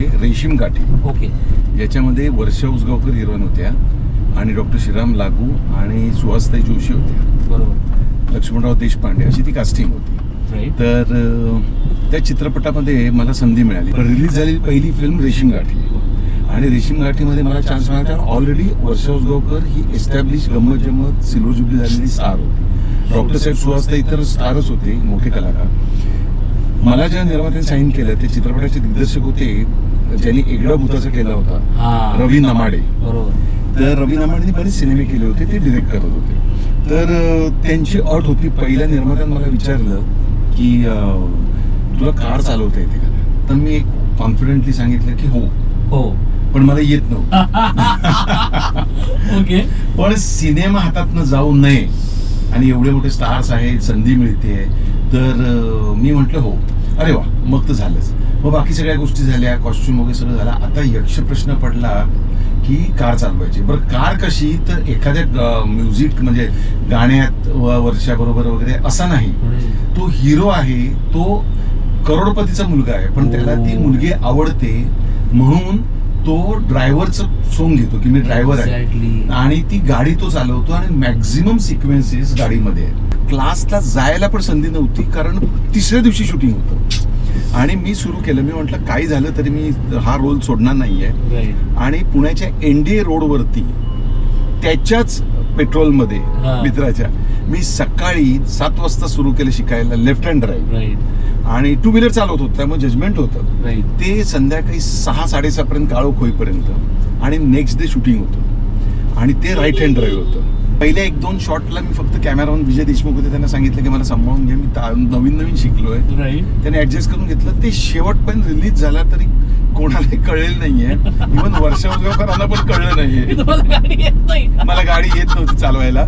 रेशीम गाठी ओके. याच्यामध्ये वर्षा उसगावकर हिरोईन होत्या आणि डॉक्टर श्रीराम लागू आणि सुहासताई जोशी होत्या बरोबर. लक्ष्मणराव देशपांडे अशी ती कास्टिंग होती. तर त्या चित्रपटामध्ये मला संधी मिळाली. रिलीज झालेली पहिली फिल्म रेशीम गाठी आणि रेशीम गाठीमध्ये मला चान्स मिळाला कारण ऑलरेडी वर्षा उसगावकर ही establish Gammat Jammat silver jubilee झालेली स्टार होती. डॉक्टर साहेब सुहासताई इतर स्टारच होते मोठे कलाकार. मला ज्या निर्मात्याने साईन केलं ते चित्रपटाचे दिग्दर्शक होते ज्यांनी एगडा भूताचा केला होता रवी नमाडे. बरोबर. तर रवी नामाडे बरेच सिनेमे केले होते ते डिरेक्ट करत होते. तर त्यांची अट होती पहिल्या निर्मात्याने मला विचारलं की तुला कार चालवता येते का? तर मी एक कॉन्फिडेंटली सांगितलं की हो. हो. पण मला येत नव्हतं. ओके. पण सिनेमा हातातनं जाऊ नये आणि एवढे मोठे स्टार्स आहेत संधी मिळते. तर मी म्हटलं हो. अरे वा मग तर झालंच. मग बाकी सगळ्या गोष्टी झाल्या कॉस्ट्युम वगैरे सगळं झालं. आता यक्ष प्रश्न पडला की कार चालवायची. बरं कार कशी? तर एखाद्या म्युझिक म्हणजे गाण्यात व वर्षाबरोबर वगैरे असा नाही. तो हिरो आहे तो करोडपतीचा मुलगा आहे पण त्याला ती मुलगी आवडते म्हणून तो ड्रायव्हरचं सोंग घेतो की मी ड्रायव्हर आहे. Exactly. आणि ती गाडी तो चालवतो आणि मॅक्झिमम सिक्वेन्सेस गाडीमध्ये क्लासला जायला पण संधी नव्हती कारण तिसऱ्या दिवशी शूटिंग होतं. आणि मी सुरू केलं. मी म्हटलं काही झालं तरी मी हा रोल सोडणार नाहीये. राईट आणि पुण्याच्या एनडीए रोडवरती त्याच्याच पेट्रोलमध्ये. मित्राच्या मी सकाळी सात वाजता सुरू केलं शिकायला लेफ्ट हँड ड्राईव्ह. आणि टू व्हीलर चालवत होतो त्यामुळे जजमेंट होतं. ते संध्याकाळी सहा साडेसहा पर्यंत काळोख होईपर्यंत आणि नेक्स्ट डे शूटिंग होतं. आणि ते राईट हँड ड्राईव्ह होतं. पहिल्या एक दोन शॉटला मी फक्त कॅमेरामन विजय देशमुख होते त्यांना सांगितलं की मला सांभाळून घ्या मी नवीन नवीन शिकलोय. राईट त्याने ऍडजस्ट करून घेतलं. ते शेवटपर्यंत रिलीज झाला तरी कोणालाही कळलेलं नाहीये. इव्हन वर्षा पण कळलं नाहीये. मला गाडी येत नव्हती चालवायला.